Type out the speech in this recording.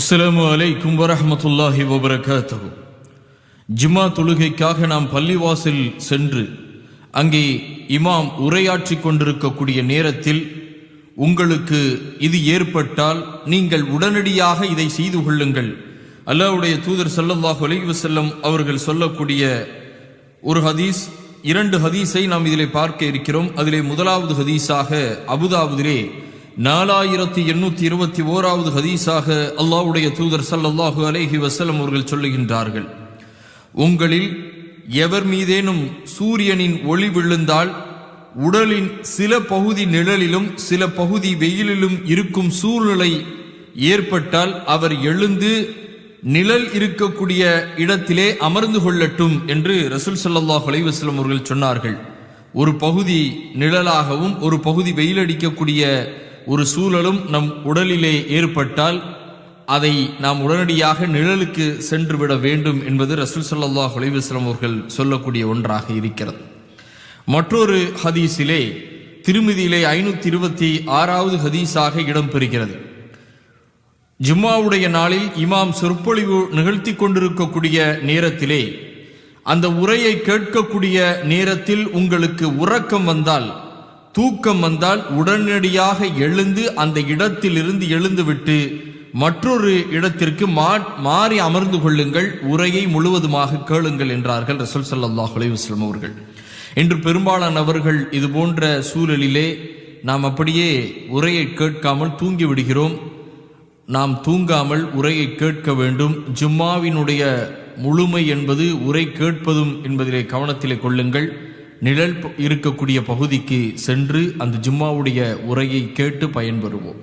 அஸ்ஸலாமு அலைக்கும் வரமத்துல்லாஹி வபரகாத்தகு ஜிம்மா தொழுகைக்காக நாம் பள்ளிவாசல் சென்று அங்கே இமாம் உரையாற்றிக் கொண்டிருக்கக்கூடிய நேரத்தில் உங்களுக்கு இது ஏற்பட்டால் நீங்கள் உடனடியாக இதை செய்து கொள்ளுங்கள். அல்லாவுடைய தூதர் சல்லல்லாஹு அலைஹி வஸல்லம் அவர்கள் சொல்லக்கூடிய ஒரு ஹதீஸ் இரண்டு ஹதீஸை நாம் இதிலே பார்க்க இருக்கிறோம். அதிலே முதலாவது ஹதீஸாக அபுதாபுதிலே நாலாயிரத்தி எண்ணூத்தி இருபத்தி ஓராவது ஹதீஸாக அல்லாஹ்வுடைய தூதர் சல்லல்லாஹு அலேஹி வசலம் அவர்கள் சொல்லுகின்றார்கள். உங்களில் எவர் மீதேனும் சூரியனின் ஒளி விழுந்தால் உடலின் சில பகுதி நிழலிலும் சில பகுதி வெயிலிலும் இருக்கும் சூழ்நிலை ஏற்பட்டால் அவர் எழுந்து நிழல் இருக்கக்கூடிய இடத்திலே அமர்ந்து கொள்ளட்டும் என்று ரசூல் சல்லாஹ் அலைவாஸ்லம் அவர்கள் சொன்னார்கள். ஒரு பகுதி நிழலாகவும் ஒரு பகுதி வெயிலடிக்கக்கூடிய ஒரு சூழலும் நம் உடலிலே ஏற்பட்டால் அதை நாம் உடனடியாக நிழலுக்கு சென்று விட வேண்டும் என்பது ரசூல் சல்லா அலைஹி அவர்கள் சொல்லக்கூடிய ஒன்றாக இருக்கிறது. மற்றொரு ஹதீஸிலே திருமதியிலே ஐநூத்தி இருபத்தி ஆறாவது ஹதீஸாக இடம்பெறுகிறது. ஜும்மாவுடைய நாளில் இமாம் சொற்பொழிவு நிகழ்த்தி கொண்டிருக்கக்கூடிய நேரத்திலே அந்த உரையை கேட்கக்கூடிய நேரத்தில் உங்களுக்கு உறக்கம் வந்தால் தூக்கம் வந்தால் உடனடியாக எழுந்து அந்த இடத்திலிருந்து எழுந்துவிட்டு மற்றொரு இடத்திற்கு மா- மாறி அமர்ந்து கொள்ளுங்கள். உரையை முழுவதுமாக கேளுங்கள் என்றார்கள் ரசூல் சல்லாஹ் அலைஹி அவர்கள். இன்று பெரும்பாலானவர்கள் இது போன்ற சூழலிலே நாம் அப்படியே உரையை கேட்காமல் தூங்கி விடுகிறோம் நாம் தூங்காமல் உரையை கேட்க வேண்டும். ஜும்மாவினுடைய முழுமை என்பது உரை கேட்பதும் என்பதிலே கவனத்திலே கொள்ளுங்கள். நிழல் இருக்கக்கூடிய பகுதிக்கு சென்று அந்த ஜும்மாவுடைய உரையை கேட்டு பயன்பெறுவோம்.